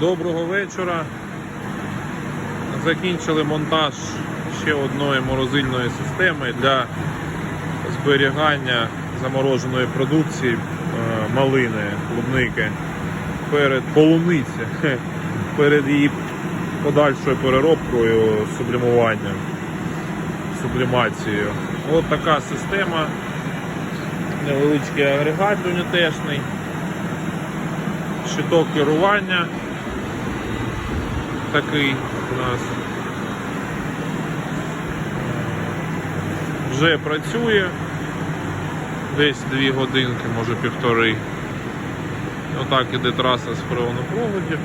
Доброго вечора. Закінчили монтаж ще одної морозильної системи для зберігання замороженої продукції е, малини, клубники перед полуниці, перед її подальшою переробкою, сублімуванням, сублімацією. От така система. Невеличкий агрегат унітешний, щиток керування такий у нас вже працює десь дві годинки, може півтори. Отак іде траса з фреонопроводів.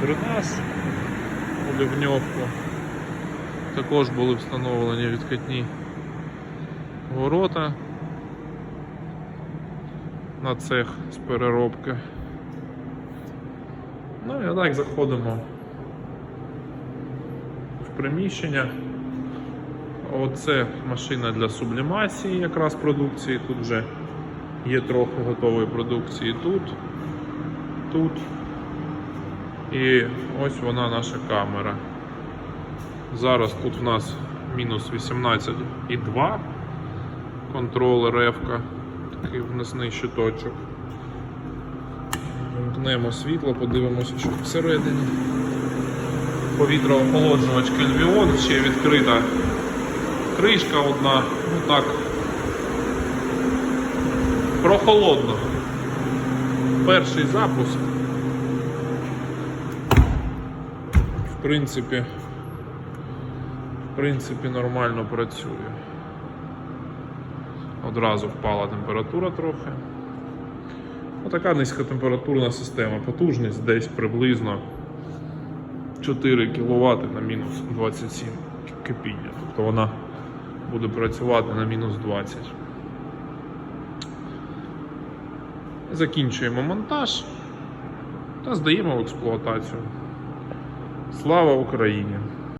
Дренаж у ливньовку. Також були встановлені відкатні ворота на цех з переробки. Ну і так заходимо в приміщення. Оце машина для сублімації якраз продукції. Тут вже є трохи готової продукції тут, тут. І ось вона наша камера. Зараз тут в нас мінус 18,2 контролер F, такий внесний щиточок. Вмкнемо світло, подивимося, що всередині. Повітроохолоджувач Кельвіон, ще відкрита кришка одна, ну так. Прохолодно. Перший запуск. В принципі, в принципі, нормально працює. Одразу впала температура трохи. Отака низькотемпературна система. Потужність десь приблизно 4 кВт на мінус 27 кипіння. Тобто вона буде працювати на мінус 20. Закінчуємо монтаж та здаємо в експлуатацію. Слава Україні!